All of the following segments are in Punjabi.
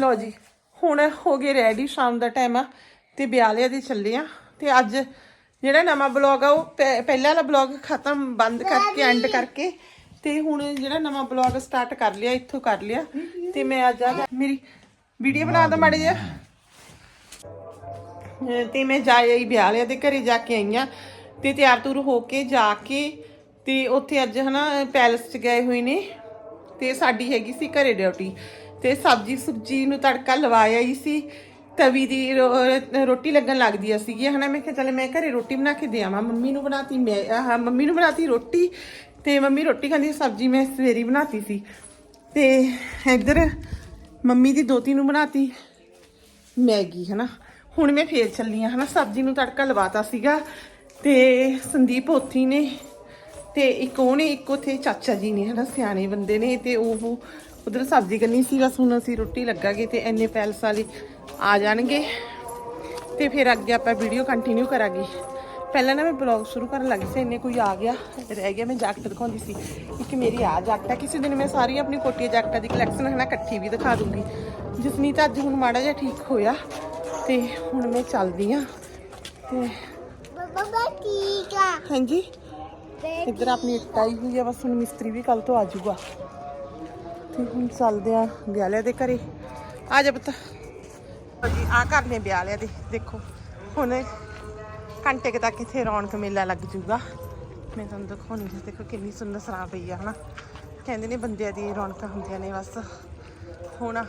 ਲੋ ਜੀ ਹੁਣ ਹੋ ਗਏ ਰੈਡੀ ਸ਼ਾਮ ਦਾ ਟਾਈਮ ਆ ਤੇ ਬਿਆਲਿਆ ਦੇ ਚੱਲੇ ਆ ਤੇ ਅੱਜ ਜਿਹੜਾ ਨਵਾਂ ਬਲੌਗ ਆ ਉਹ ਪਹਿ- ਪਹਿਲਾਂ ਵਾਲਾ ਬਲੌਗ ਖਤਮ ਬੰਦ ਕਰਕੇ ਐਂਡ ਕਰਕੇ ਤੇ ਹੁਣ ਜਿਹੜਾ ਨਵਾਂ ਬਲੌਗ ਸਟਾਰਟ ਕਰ ਲਿਆ ਇੱਥੋਂ ਕਰ ਲਿਆ ਤੇ ਮੈਂ ਅੱਜ ਆ ਮੇਰੀ ਵੀਡੀਓ ਬਣਾ ਦਾ ਮਾੜੇ ਜਿਹਾ। ਤੇ ਮੈਂ ਜਾ ਆਈ ਬਿਆਲਿਆ ਦੇ ਘਰੇ ਜਾ ਕੇ ਆਈਆਂ ਤੇ ਤਿਆਰ ਤੁਰ ਹੋ ਕੇ ਜਾ ਕੇ ਤੇ ਉੱਥੇ ਅੱਜ ਹਨਾ ਪੈਲਸ 'ਚ ਗਏ ਹੋਏ ਨੇ ਤੇ ਸਾਡੀ ਹੈਗੀ ਸੀ ਘਰੇ ਡਿਊਟੀ ਤੇ ਸਬਜੀ ਸੁਬਜੀ ਨੂੰ ਤੜਕਾ ਲਵਾਇਆ ਹੀ ਸੀ। ਤਵੀ ਦੀ ਰੋ- ਰੋਟੀ ਲੱਗਣ ਲੱਗਦੀ ਸੀਗੀ। ਹਨਾ ਮੈਂ ਕਿਹਾ, ਚੱਲ ਮੈਂ ਘਰੇ ਰੋਟੀ ਬਣਾ ਕੇ ਦੇ ਆਵਾਂ। ਮੰਮੀ ਨੂੰ ਬਣਾਤੀ ਮੈਂ, ਆਹ, ਮੰਮੀ ਨੂੰ ਬਣਾਤੀ ਰੋਟੀ ਤੇ ਮੰਮੀ ਰੋਟੀ ਖਾਂਦੀ ਸਬਜੀ ਮੈਂ ਸਵੇਰੀ ਬਣਾਤੀ ਸੀ। ਤੇ ਇੱਧਰ ਮੰਮੀ ਦੀ ਦੋਤੀ ਨੂੰ ਬਣਾਤੀ ਮੈਗੀ, ਹਨਾ। ਹੁਣ ਮੈਂ ਫੇਰ ਚੱਲੀ ਆ, ਹਨਾ। ਸਬਜ਼ੀ ਨੂੰ ਤੜਕਾ ਲਵਾਤਾ ਸੀਗਾ ਤੇ ਸੰਦੀਪ ਉੱਥੀ ਨੇ ਤੇ ਇੱਕ ਉਹਨੇ ਇੱਕ ਉੱਥੇ ਚਾਚਾ ਜੀ ਨੇ, ਹਨਾ। ਸਿਆਣੇ ਬੰਦੇ ਨੇ ਤੇ ਉਹ ਉਧਰ ਸਬਜ਼ੀ ਕਰਨੀ ਸੀ ਬਸ ਹੁਣ ਅਸੀਂ ਰੋਟੀ ਲੱਗਾਗੇ ਤੇ ਐਨੇ ਪੈਲਸ ਵਾਲੇ ਆ ਜਾਣਗੇ। ਤੇ ਫਿਰ ਅੱਗੇ ਆਪਾਂ ਵੀਡੀਓ ਕੰਟੀਨਿਊ ਕਰਾਂਗੇ। ਪਹਿਲਾਂ ਨਾ ਮੈਂ ਬਲੌਗ ਸ਼ੁਰੂ ਕਰਨ ਲੱਗੀ ਸੀ ਇੰਨੇ ਕੋਈ ਆ ਗਿਆ ਰਹਿ ਗਿਆ ਮੈਂ ਜੈਕਟ ਦਿਖਾਉਂਦੀ ਸੀ। ਇੱਕ ਮੇਰੀ ਆ ਜੈਕਟ ਹੈ ਕਿਸੇ ਦਿਨ ਮੈਂ ਸਾਰੀ ਆਪਣੀ ਕੋਟੀ ਜੈਕਟਾਂ ਦੀ ਕਲੈਕਸ਼ਨ ਹੈ ਨਾ ਇਕੱਠੀ ਵੀ ਦਿਖਾ ਦੂੰਗੀ। ਜਸਨੀਤ ਅੱਜ ਹੁਣ ਮਾੜਾ ਜਿਹਾ ਠੀਕ ਹੋਇਆ ਤੇ ਹੁਣ ਮੈਂ ਚੱਲਦੀ ਆ ਤੇ ਬੱਬਾ ਠੀਕ ਆ? ਹਾਂਜੀ। ਇੱਧਰ ਆਪਣੀ ਇੱਟ ਆਈ ਹੋਈ ਆ ਬਸ ਹੁਣ ਮਿਸਤਰੀ ਵੀ ਕੱਲ ਤੋਂ ਆ ਜਾਊਗਾ। ਤੇ ਹੁਣ ਚੱਲਦੇ ਆ ਵਿਆਲਿਆ ਦੇ ਘਰੇ। ਆ ਜਾ ਪੁੱਤ। ਜੀ ਆ ਘਰ ਨੇ ਵਿਆਲਿਆ ਦੇ, ਦੇਖੋ। ਹੁਣ ਘੰਟੇ ਤੱਕ ਇੱਥੇ ਰੌਣਕ ਮੇਲਾ ਲੱਗ ਜਾਊਗਾ ਮੈਂ ਤੁਹਾਨੂੰ ਦਿਖਾਉਣੀ ਹੈ ਦੇਖੋ ਕਿੰਨੀ ਸੁੰਦਰ ਸਰਾਂ ਪਈ ਆ, ਹਨਾ। ਕਹਿੰਦੇ ਨੇ ਬੰਦਿਆਂ ਦੀ ਰੌਣਕਾਂ ਹੁੰਦੀਆਂ ਨੇ ਬਸ। ਹੁਣ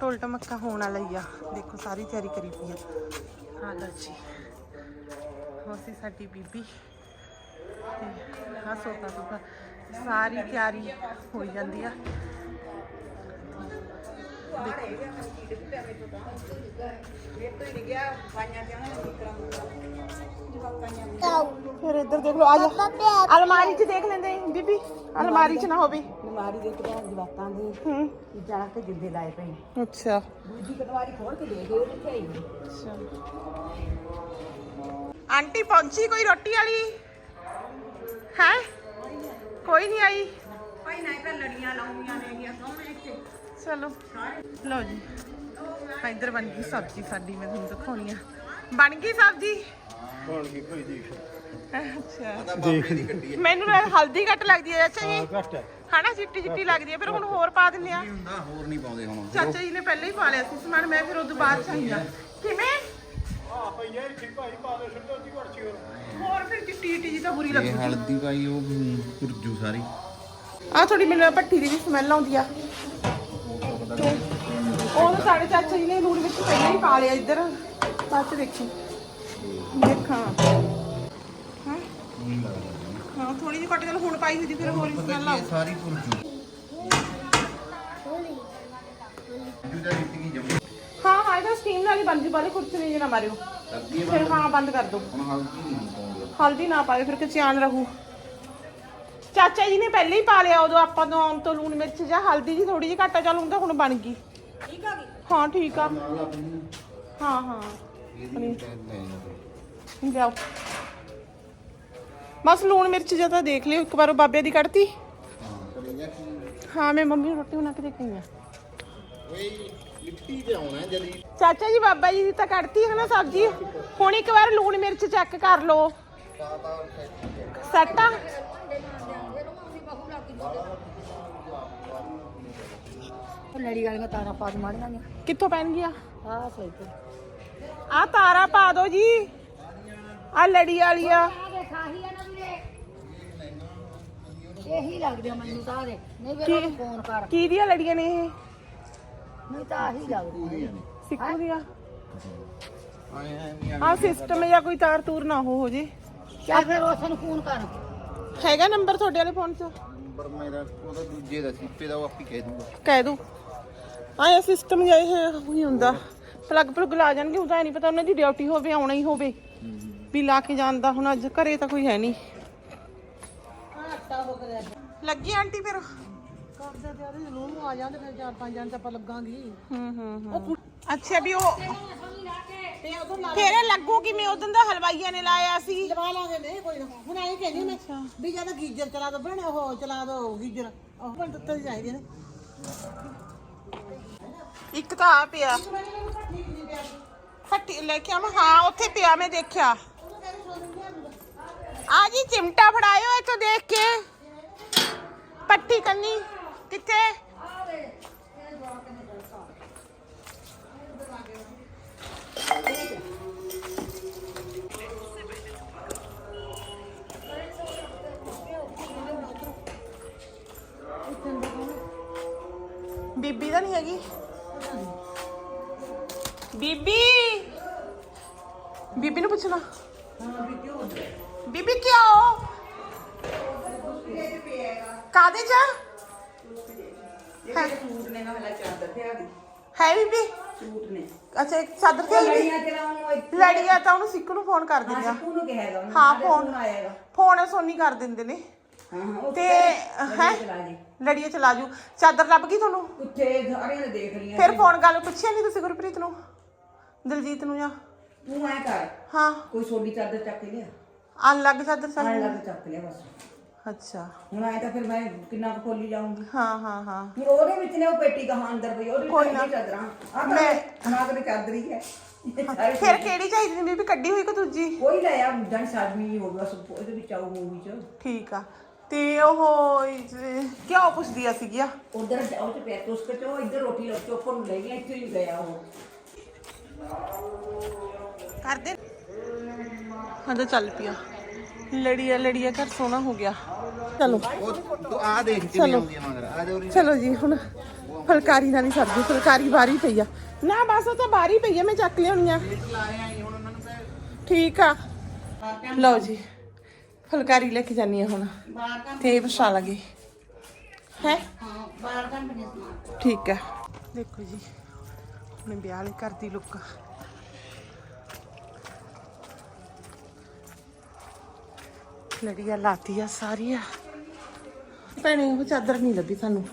ਢੋਲ ਟਮੱਕਾ ਹੋਣ ਵਾਲਾ ਹੀ ਆ। ਦੇਖੋ, ਸਾਰੀ ਤਿਆਰੀ ਕਰੀ ਪਈ ਆ। ਆ ਲਓ ਜੀ। ਹੋਸੀ ਸਾਡੀ ਬੀਬੀ। ਤੇ ਹਾਂ ਸੋਤਾ ਸੋਤਾ। ਸਾਰੀ ਤਿਆਰੀ ਹੋ ਜਾਂਦੀ ਆ। ਫਿਰ ਇੱਧਰ ਦੇਖ ਲਓ ਆ ਜਾ। ਅਲਮਾਰੀ 'ਚ ਦੇਖ ਲੈਂਦੇ ਬੀਬੀ। ਅਲਮਾਰੀ 'ਚ ਨਾ ਹੋਵੇ। ਅਲਮਾਰੀ ਦੇ ਕਿਤੇ ਜਵਾਤਾਂ ਦੇ ਹੂੰ। ਜਾ ਕੇ ਜਿੰਦੇ ਲਾਏ ਪਏ। ਅੱਛਾ। ਦੂਜੀ ਕਟਵਾਰੀ ਖੋਲ ਕੇ ਦੇ ਗਏ ਉਹਦੇ ਤੇ ਆਂਟੀ ਪਹੁੰਚੀ ਕੋਈ ਰੋਟੀ ਵਾਲੀ? ਹੈ? ਕੋਈ ਨਹੀਂ ਆਈ। ਭਾਈ ਨਾ ਤਾਂ ਲੜੀਆਂ ਲਾਉਂਦੀਆਂ ਨੇਗੀਆਂ ਸੋਹਣੇ ਇੱਥੇ। ਚਲੋ। ਲਓ ਜੀ। ਇੱਧਰ ਬਣ ਗਈ ਸਬਜ਼ੀ ਸਾਡੀ ਮੈਂ ਤੁਹਾਨੂੰ ਦਿਖਾਉਣੀ ਆ। ਬਣ ਗਈ ਸਬਜ਼ੀ? ਬਣ ਗਈ ਭਾਈ ਦੇਖ। ਅੱਛਾ। ਦੇਖ ਲਈ। ਮੈਨੂੰ ਨਾ ਹਲਦੀ ਘੱਟ ਲੱਗਦੀ ਹੈ ਅੱਛਾ ਜੀ। ਘੱਟ ਹੈ। ਹਨਾ ਚਿੱਟੀ ਚਿੱਟੀ ਲੱਗਦੀ ਹੈ ਫਿਰ ਹੁਣ ਹੋਰ ਪਾ ਦਿੰਦੇ ਆ। ਹੁੰਦਾ ਹੋਰ ਨਹੀਂ ਪਾਉਂਦੇ ਹੁਣ। ਚਾਚਾ ਜੀ ਨੇ ਪਹਿਲਾਂ ਹੀ ਪਾ ਲਿਆ ਸੀ ਸਮਾਨ ਮੈਂ ਫਿਰ ਉਦੋਂ ਬਾਅਦ ਚਾਹੀਦਾ ਕਿਵੇਂ? ਹੋਰ ਹੋਰ ਫਿਰ ਚਿੱਟੀ ਚਿੱਟੀ ਜੀ ਤਾਂ ਬੁਰੀ ਇਹ ਲੱਗਦੀ ਹਲਦੀ ਪਾਈ ਉਹ ਕੁਰਜੂ ਸਾਰੀ। ਆ ਥੋੜੀ ਮੈਨੂੰ ਭੱਠੀ ਦੀ ਵੀ ਸਮੈਲ ਆਉਂਦੀ ਆ। ਤੇ ਉਹਨੂੰ ਸਾਡੇ ਚਾਚਾ ਜੀ ਨੇ ਲੂਣ ਵਿੱਚ ਪਹਿਲਾਂ ਹੀ ਪਾ ਲਿਆ ਇੱਧਰ। ਬਾਅਦ ਚ ਦੇਖੀ। ਦੇਖਾਂ। ਹਾਂ? ਹਾਂ ਥੋੜੀ ਜਿਹੀ ਕੱਟ ਕੇ ਹੁਣ ਪਾਈ ਹੋਈ ਸੀ ਫਿਰ ਹੋਰ ਸਮੈਲ ਆਉ ਇਹ ਸਾਰੀ ਕੁਰਜੂ ਕੁਰਜੂ ਦਾ ਰਿੱਤੀ ਕੀ ਜੰਮ। ਹਾਂ ਹਾਂ ਇਹਦਾ ਸਟੀਮ ਨਾਲ ਹੀ ਬੰਦੀ ਵਾਲੇ ਕੁਰਚਨੇ ਜੇ ਨਾ ਮਾਰਿਓ। ਅੱਗੇ ਫਿਰ ਹਾਂ ਬੰਦ ਕਰ ਦਿਓ ਹੁਣ ਹਲਦੀ ਨਹੀਂ ਪਾਉਂਦੇ ਹਲਦੀ ਨਾ ਪਾਇਓ ਫਿਰ ਕਿਚਾਨ ਰਹੂ। ਚਾਚਾ ਜੀ ਨੇ ਪਹਿਲਾਂ ਹੀ ਪਾ ਲਿਆ ਉਦੋਂ ਆਪਾਂ ਤੋਂ ਆਮ ਤੋਂ ਲੂਣ ਮਿਰਚ ਜਾਂ ਹਲਦੀ ਜੀ ਥੋੜੀ ਜਿਹੀ ਘੱਟਾ ਚੱਲ ਹੁੰਦਾ ਹੁਣ ਬਣ ਗਈ। ਠੀਕ ਆ ਹਾਂ ਠੀਕ ਆ। ਹਾਂ ਹਾਂ। ਜਾਓ। ਬਸ ਲੂਣ ਮਿਰਚ ਜਾਂ ਤਾਂ ਦੇਖ ਲਿਓ ਇੱਕ ਵਾਰ ਉਹ ਬਾਬੇ ਦੀ ਕੱਢਤੀ। ਹਾਂ। ਮੈਂ ਮੰਮੀ ਨੂੰ ਰੋਟੀ ਬਣਾ ਕੇ ਦੇ ਕੇ ਆਈ ਆ ਓਏ। ਮਿੱਟੀ ਤੇ ਆਉਣਾ ਜਦੀ ਚਾਚਾ ਜੀ ਬਾਬਾ ਜੀ ਦੀ ਤਾਂ ਕੱਢਤੀ ਹੈ ਨਾ ਸਬਜ਼ੀ। ਹੁਣ ਇੱਕ ਵਾਰ ਲੂਣ ਮਿਰਚ ਚੈੱਕ ਕਰ ਲਓ। ਸੱਟ? ਆ ਲੜੀ ਵਾਲੀਆਂ ਤਾਰਾਂ ਪਾ ਦੇ ਮਾੜੀਆਂ ਨੇ ਕਿੱਥੋਂ ਪੈਣ ਗਿਆ? ਆਹ ਸਹੀ ਤੇ ਆ ਤਾਰਾ ਪਾ ਦਿਓ ਜੀ। ਆ ਲੜੀ ਵਾਲੀ ਆ। ਦੇਖ ਆਹੀ ਆ ਨਾ ਵੀਰੇ ਇਹੀ ਲੱਗਦੇ ਆ ਮੈਨੂੰ ਤਾਂ ਦੇ ਨਹੀਂ? ਵੀਰੇ ਫੋਨ ਕਰ। ਕੀ ਦੀਆਂ ਲੜੀਆਂ ਨੇ ਇਹ? ਨਹੀਂ ਤਾਂ ਆਹੀ ਲੱਗਦੀ। ਸਿੱਕੂ ਦੀਆਂ ਆਏ ਆਏ ਆ ਸਿਸਟਮ ਜਾਂ ਕੋਈ ਤਾਰ ਤੂਰ ਨਾ ਹੋ ਹੋ ਜੇ। ਚੱਲ ਫਿਰ ਉਸ ਨੂੰ ਫੋਨ ਕਰ। ਹੈਗਾ ਨੰਬਰ ਤੁਹਾਡੇ ਵਾਲੇ ਫੋਨ 'ਚ? ਨੰਬਰ ਮੇਰਾ ਉਹਦਾ ਦੂਜੇ ਦਾ ਸੀਪੇ ਦਾ ਉਹ ਆਪੀ ਕਹਿ ਦੂੰਗਾ। ਕਹਿ ਦੋ। ਆਇਆ ਸਿਸਟਮ ਜਾਂ ਇਹ ਹੀ ਹੁੰਦਾ। ਪਲੱਗ ਪਲੁੱਗ ਲਾ ਜਾਣਗੇ ਉਹਦਾ ਨਹੀਂ ਪਤਾ ਉਹਨਾਂ ਦੀ ਡਿਊਟੀ ਹੋਵੇ ਆਉਣਾ ਹੀ ਹੋਵੇ। ਵੀ ਲਾ ਕੇ ਜਾਂਦਾ ਹੁਣ ਅੱਜ ਘਰੇ ਤਾਂ ਕੋਈ ਹੈ ਨਹੀਂ ਲੱਗੀ ਆਂਟੀ ਫਿਰ? ਕਰਦੇ ਤੇ ਉਹਦੇ ਨੂੰ ਆ ਜਾਂਦੇ ਫਿਰ ਚਾਰ ਪੰਜ ਜਣ ਤਾਂ ਆਪਾਂ ਲੱਗਾਂਗੀ। ਹੂੰ ਹੂੰ ਹੂੰ। ਅੱਛਾ ਵੀ ਉਹ ਫਿਰ ਇਹ ਲੱਗੂ ਕਿਵੇਂ ਉਦੋਂ ਦਾ ਹਲਵਾਈਆਂ ਨੇ ਲਾਇਆ ਸੀ? ਲਵਾ ਲਾਂਗੇ ਨਹੀਂ ਕੋਈ ਨਾ। ਹੁਣ ਆਈ ਕਹਿੰਦੀ ਮੈਂ ਵੀ ਜਦੋਂ ਗੀਜਰ ਚਲਾ ਦੋ ਬਣੇ ਉਹ ਚਲਾ ਦੋ ਗੀਜਰ। ਉਹ ਪਰ ਦਿੱਤੇ ਚਾਹੀਦੇ ਨੇ। ਇੱਕ ਤਾਂ ਆ ਪਿਆ। ਫੱਟੀ ਲੈ ਕੇ ਆਵਾਂ? ਹਾਂ ਉੱਥੇ ਪਿਆ ਮੈਂ ਦੇਖਿਆ। ਆ ਜੀ ਚਿਮਟਾ ਫੜਾਇਓ ਇੱਥੋਂ ਦੇਖ ਕੇ। ਪੱਟੀ ਕੰਨੀ। ਕਿੱਥੇ? ਬੀਬੀ ਤਾਂ ਨਹੀਂ ਹੈਗੀ। ਬੀਬੀ! ਬੀਬੀ ਨੂੰ ਪੁੱਛਣਾ। ਬੀਬੀ ਕਿਉਂ? ਕਾਦੇ ਜਾ ਹੈ ਸੂਟ ਨੇ ਨਾ ਹਲਾ ਚਾਦਰ ਤੇ ਆ ਗਈ ਹੈ ਬੀਬੀ? ਸੂਟ ਨੇ। ਅੱਛਾ ਇੱਕ ਚਾਦਰ ਤੇ ਆਈ ਲੜੀਆਂ ਚਲਾਉਣ ਲੜੀਆ ਤਾਂ ਉਹਨੂੰ ਸਿੱਕੂ ਨੂੰ ਫੋਨ ਕਰ ਦਿੰਦੇ ਆ ਉਹਨੂੰ ਕਹੇਗਾ ਉਹਨੂੰ। ਹਾਂ ਨਾਲੇ ਫੋਨ ਆਏਗਾ ਫੋਨ ਸੋਨੀ ਕਰ ਦਿੰਦੇ ਨੇ। ਹਾਂ ਹਾਂ ਤੇ ਹੈ ਹੈ? ਲੜੀਏ ਚਲਾ ਜੂ। ਚਾਦਰ ਲੱਭ ਗਈ ਤੁਹਾਨੂੰ? ਉੱਥੇ ਸਾਰਿਆਂ ਨੇ ਦੇਖ ਲਈਆਂ ਫਿਰ ਫੋਨ ਗੱਲ ਪੁੱਛਿਆ ਨਹੀਂ ਤੁਸੀਂ ਗੁਰਪ੍ਰੀਤ ਨੂੰ? ਦਲਜੀਤ ਨੂੰ ਜਾਂ? ਤੂੰ ਐ ਕਰ। ਹਾਂ। ਕੋਈ ਸੋਡੀ ਚਾਦਰ ਚੱਕ ਲਿਆ? ਆਨ ਲੱਗ ਚਾਦਰ ਆਣ ਚੱਲ ਲੱਗ ਚੱਕ ਲਿਆ ਬਸ। ਅੱਛਾ ਹੁਣ ਆਏ ਤਾਂ ਫਿਰ ਮੈਂ ਕਿੰਨਾ ਕੁ ਖੋਲੀ ਜਾਊਂਗੀ। ਹਾਂ ਹਾਂ ਹਾਂ। ਹੁਣ ਉਹਦੇ ਵਿੱਚ ਨੇ ਉਹ ਪੇਟੀ ਕਹਾਂ ਅੰਦਰ ਪਈ ਉਹਦੇ ਕੋਈ ਵਿੱਚ ਨਾ। ਇਹ ਚਾਦਰਾਂ। ਆ ਮੈਂ- ਤਾਂ ਨਾਗ ਦੇ ਚਾਦਰੀ ਹੈ। ਸਾਰੇ ਫਿਰ ਕਿਹੜੀ ਚਾਹੀਦੀ ਸੀ ਬੀਬੀ ਕੱਢੀ ਹੋਈ ਕਿ ਦੂਜੀ? ਕੋਈ ਲੈ ਆ ਜਨ ਸਾਦਮੀ ਹੋ ਗਿਆ ਸਭ ਉਹਦੇ ਵਿੱਚ ਆਉ ਮੂਵੀ ਚ। ਠੀਕ ਆ। ਤੇ ਉਹ ਕਿਉਂ ਪੁੱਛਦੀ ਆ ਸੀਗੀ ਆ? ਉਧਰ ਉਹ ਤੇ ਪਿਆ ਤੁਸਕ ਚੋ ਇੱਧਰ ਰੋਟੀ ਲੱਗ ਚੋਪਰ ਨੂੰ ਲੈ ਗਿਆ ਇੱਥੇ ਹੀ ਗਿਆ ਉਹ। ਕਰਦੇ। ਹਾਂ ਤਾਂ ਚੱਲ ਪਿਆ। ਲੜੀਆ ਲੜੀਆ ਘਰ ਸੋਹਣਾ ਹੋ ਗਿਆ। ਚਲੋ ਉਹ ਤੂੰ ਆ ਦੇਖ ਕਿਵੇਂ ਆਉਂਦੀ ਆ ਮਗਰ ਆ ਜਾ ਉਰੇ ਚਲੋ ਜੀ ਹੁਣ ਫੁਲਕਾਰੀ ਨਾਲ ਨਹੀਂ ਸਰਦੀ ਫੁਲਕਾਰੀ ਬਾਹਰ ਹੀ ਪਈ ਆ ਨਾ ਬਸ ਉਹ ਤਾਂ ਬਾਹਰ ਹੀ ਪਈ ਆ ਮੈਂ ਚੱਕ ਲਿਆਉਣੀ ਆ ਠੀਕ ਆ ਲਓ ਜੀ ਫੁਲਕਾਰੀ ਲੈ ਕੇ ਜਾਨੀ ਆ ਹੁਣ ਤੇ ਵਿਛਾ ਲਾਂਗੇ ਹੈ ਠੀਕ ਹੈ ਦੇਖੋ ਜੀ ਮੈਂ ਵਿਆਹ ਵਾਲੇ ਘਰ ਦੀ ਲੁੱਕ ਲੜੀਆਂ ਲਾਤੀ ਆ ਸਾਰੀਆਂ ਭੈਣੇ, ਉਹ ਚਾਦਰ ਨਹੀਂ ਲੱਭੀ ਸਾਨੂੰ।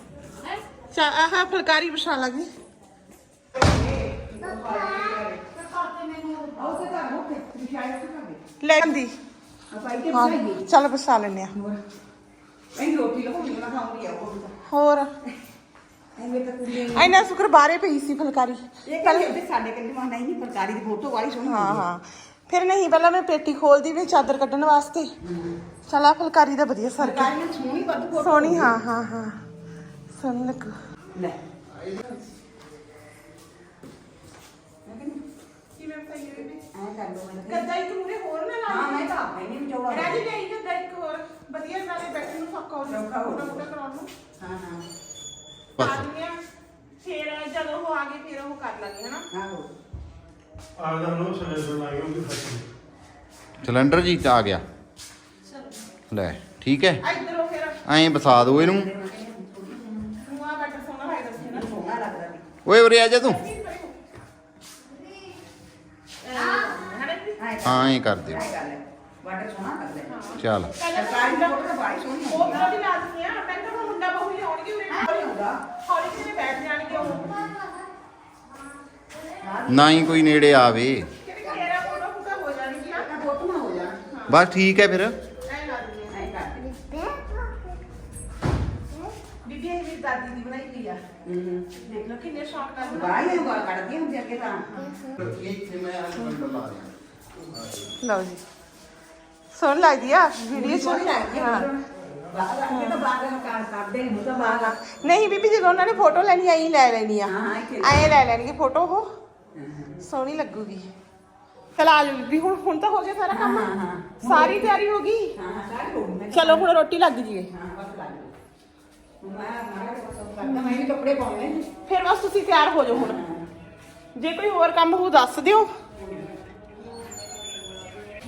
ਚਾ ਆਹ ਫੁਲਕਾਰੀ ਵਿਛਾ ਲਾਂਗੇ। ਲੈ ਆਂਦੀ। ਹਾਂ, ਚੱਲ ਵਿਛਾ ਲੈਨੇ ਆ। ਇਹ ਹੋਰ? ਐਨਾ ਸ਼ੁਕਰ ਬਾਹਰੇ ਪਈ ਸੀ ਫੁਲਕਾਰੀ। ਇਹ ਸਾਡੇ ਕੰਨੇ ਮਾਂ ਨਹੀਂ ਨਹੀਂ ਦੀ ਫੋਟੋ ਵਾਲੀ ਸੋਹਣੀ ਹਾਂ ਹਾਂ। ਫਿਰ ਨਹੀਂ, ਪਹਿਲਾਂ ਮੈਂ ਪੇਟੀ ਖੋਲਦੀ ਵੀ ਚਾਦਰ ਕੱਢਣ ਵਾਸਤੇ। ਚਲਾ ਫੁਲਕਾਰੀ ਦਾ ਵਧੀਆ ਸਰ ਗਿਆ ਫੁਲਕਾਰੀ ਨੂੰ ਸੋਹਣੀ ਵੱਧ ਫੋਟੋ ਸੋਹਣੀ ਹਾਂ ਹਾਂ ਹਾਂ। ਸੋਹਣੀ ਲੱਗੂ। ਲੈ। ਕਿਵੇਂ ਪਈ ਹੋਈ ਵੀ ਐ ਕਰ ਲਓ ਮੈਂ ਗੱਦਾ ਇੱਕ ਮੂਰੇ ਹੋਰ ਨਾ ਹਾਂ ਮੈਂ ਤਾਂ ਆਪੇ ਨਹੀਂ ਚੋੜਾ ਰਾਜੀ ਲਈ ਗੱਦਾ ਇੱਕ ਹੋਰ। ਵਧੀਆ ਨਾਲੇ ਬੈਠਣ ਨੂੰ ਸੌਖਾ ਹੋ ਜਾਊਗਾ ਪੂਰਾ ਕਰਾਉਣ ਨੂੰ। ਹਾਂ ਹਾਂ। ਬਸ। ਆਦਮੀਆਂ ਫਿਰ ਜਦੋਂ ਉਹ ਆ ਗਏ ਫਿਰ ਉਹ ਕਰ ਲਾਂਗੇ ਹਨਾ? ਆਹੋ। ਆਪਦਾ ਨੂੰ ਸਿਲੰਡਰ ਉਹ ਵੀ ਖਤਮ। ਸਿਲੰਡਰ ਜੀ ਆ ਗਿਆ। ਲੈ ਠੀਕ ਹੈ? ਇੱਧਰ ਉਹ ਫਿਰ ਐਂ ਬਸਾ ਦੋ ਇਹਨੂੰ। ਨੂਆ ਬੈਠ ਸੋਹਣਾ ਲੱਗਦਾ ਸੀ ਨਾ ਸੋਹਣਾ ਲੱਗਦਾ ਵੀ ਓਏ ਉਰੇ ਆ ਜਾ ਤੂੰ। ਹਾਂ ਐਂ ਕਰ ਦਿਓ ਕਰ ਲੈ ਚੱਲ। ਸਰਕਾਰੀ ਦੀ ਫੋਟੋ ਤਾਂ ਬਾਈ ਸੋਹਣੀ ਉਹ ਬੜਾ ਵੀ ਲਾਜ਼ਮੀ ਆ ਮੈਂ ਤਾਂ ਮੁੰਡਾ ਬਹੂ ਹੀ ਆਉਣਗੇ ਉਰੇ ਨਹੀਂ ਹੁੰਦਾ ਹੌਲੀ ਜਿਹੇ ਬੈਠ ਜਾਣਗੇ ਉਹ ਨਾ। ਹੀ ਕੋਈ ਨੇੜੇ ਆਵੇ ਬਸ ਠੀਕ ਹੈ ਫਿਰ ਐ ਲੱਗਦੀ ਹੈ ਐ ਕਰ ਦੇ ਬੀਬੀ ਇਹ ਮੇਰੀ ਦਾਦੀ ਦੀ ਬਣਾਈ ਹੋਈ ਆ। ਹੂੰ। ਦੇਖ ਲਓ ਕਿੰਨੇ ਸ਼ੌਕ ਨਾਲ ਬਾਈ ਨੂੰ ਗਾਲ ਕੱਢਦੀ ਹੁੰਦੀ ਅੱਗੇ ਤਾਂ। ਇੱਥੇ ਮੈਂ ਆ ਸਿਲੰਡਰ ਲਾ ਦਿਆਂ ਲਓ ਜੀ। ਸੋਹਣੀ ਲੱਗਦੀ ਆ ਵੀਡੀਓ ਸੋਹਣੀ ਚ ਲੱਗਦੀ ਹਾਂ। ਹੈ ਬਾਹਰ ਅੱਗੇ ਤਾਂ ਬਾਹਰ ਨੂੰ ਕਾਰ ਕਰਦੇ ਨਹੀਂ ਤਾਂ ਬਾਹਰ ਨਹੀਂ ਬੀਬੀ ਜਦੋਂ ਉਹਨਾਂ ਨੇ ਫੋਟੋ ਲੈਣੀ ਆਈ ਲੈ ਲੈਣੀ ਆ। ਹਾਂ ਹਾਂ ਇੱਥੇ ਐਂ ਲੈ ਲੈਣਗੇ ਫੋਟੋ ਉਹ। ਸੋਹਣੀ ਲੱਗੂਗੀ। ਚਲ ਆ ਜਾਓ ਬੀਬੀ ਹੁਣ ਹੁਣ ਤਾਂ ਹੋ ਗਿਆ ਸਾਰਾ ਕੰਮ। ਹਾਂ, ਹਾਂ। ਸਾਰੀ ਤਿਆਰੀ ਹੋ ਗਈ। ਹਾਂ ਹਾਂ ਸਾਰੇ ਹੋ ਗਏ ਚਲੋ ਹੁਣ ਰੋਟੀ ਲੱਗ ਜੀਏ। ਹਾਂ। ਮੈਂ ਮਾਰਾ ਕਰਦਾ ਮੈਂ ਵੀ ਕੱਪੜੇ ਪਾਉਣੇ ਨੇ ਫਿਰ ਬਸ ਤੁਸੀਂ ਤਿਆਰ ਹੋ ਜਾਓ ਹੁਣ ਜੇ ਕੋਈ ਹੋਰ ਕੰਮ ਹੋ ਦੱਸ ਦਿਓ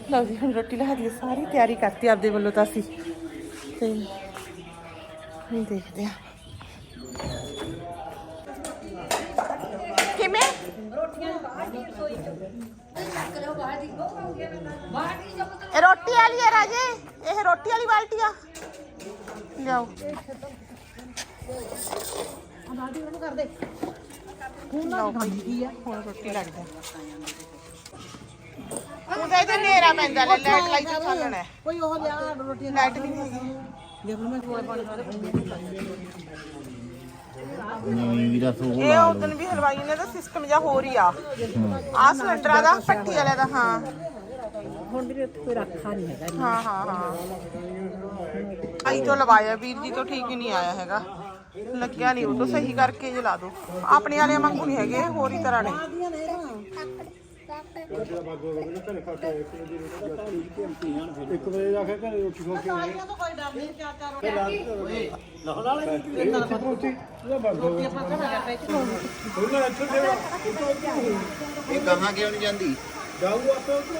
ਲਓ ਜੀ ਹੁਣ ਰੋਟੀ ਲਾ ਦੀ ਸਾਰੀ ਤਿਆਰੀ ਕਰਤੀ ਆਪਦੇ ਵੱਲੋਂ ਤਾਂ ਅਸੀਂ ਤੇ ਹੁਣ ਦੇਖਦੇ ਆ ਕਿਵੇਂ ਇਹ ਰੋਟੀ ਵਾਲੀ ਹੈ ਰਾਜੇ ਇਹ ਰੋਟੀ ਵਾਲੀ ਬਾਲਟੀ ਆ ਲਿਆਓ ਲਓ ਭਾਈ ਹੁਣ ਰੋਟੀ ਲੱਗਦਾ ਉਹਦਾ ਤੇ ਨੇਰਾ ਪੈਂਦਾ ਲੈ ਲਾਈਟ ਲਾਈਟ ਚੱਲਣਾ ਕੋਈ ਉਹ ਲਿਆ ਰੋਟੀ ਲਾਈਟ ਵੀ ਨਹੀਂ ਹੈਗੀ ਦੇਖ ਲਓ ਮੈਂ ਕੋਲ ਪਾਣੀ ਵਾਲੇ ਨਹੀਂ ਵੀਰਾ ਸੋ ਇਹ ਉਦੋਂ ਵੀ ਹਲਵਾਈ ਨੇ ਦਾ ਸਿਸਟਮ ਜਾਂ ਹੋਰ ਹੀ ਆ ਆ ਸਿਲੰਡਰਾਂ ਦਾ ਪੱਟੀ ਵਾਲੇ ਦਾ ਹਾਂ ਹੁਣ ਵੀਰੇ ਉੱਥੇ ਕੋਈ ਰੱਖਾ ਨਹੀਂ ਹੈਗਾ ਹਾਂ ਹਾਂ ਹਾਂ। ਆਈ ਤੋਂ ਲਵਾਇਆ, ਵੀਰ ਜੀ ਤੋਂ ਠੀਕ ਹੀ ਨਹੀਂ ਆਇਆ ਹੈਗਾ। ਲੱਗਿਆ ਨਹੀਂ ਉਹ ਤੋਂ ਸਹੀ ਕਰਕੇ ਜੇ ਲਾ ਦੋ। ਆਪਣੇ ਵਾਲੇ ਵਾਂਗੂ ਨਹੀਂ ਹੈਗੇ ਹੋਰ ਹੀ ਤਰ੍ਹਾਂ ਨੇ। ਇੱਕ ਵਜੇ ਜਾ ਕੇ ਘਰੇ ਰੋਟੀ ਖਾ ਕੇ ਆਏ। ਇੱਥੇ ਪਹੁੰਚੀ ਉਹਦਾ ਬੰਦ ਹੋ ਗਿਆ ਉਹਨਾਂ ਇੱਥੇ ਦੇਵਾ ਇਹ ਕਹਾਂ ਕਿਉਂ ਨਹੀਂ ਜਾਂਦੀ? ਜਾਊ ਆਪੇ ਉੱਧਰ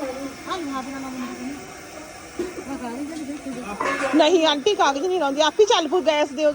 ਨਹੀਂ ਆਂਟੀ ਕਾਗਜ਼ ਨਹੀਂ ਲਾਉਂਦੀ ਆਪੇ ਚੱਲ ਪੂ ਗੈਸ ਦਿਓ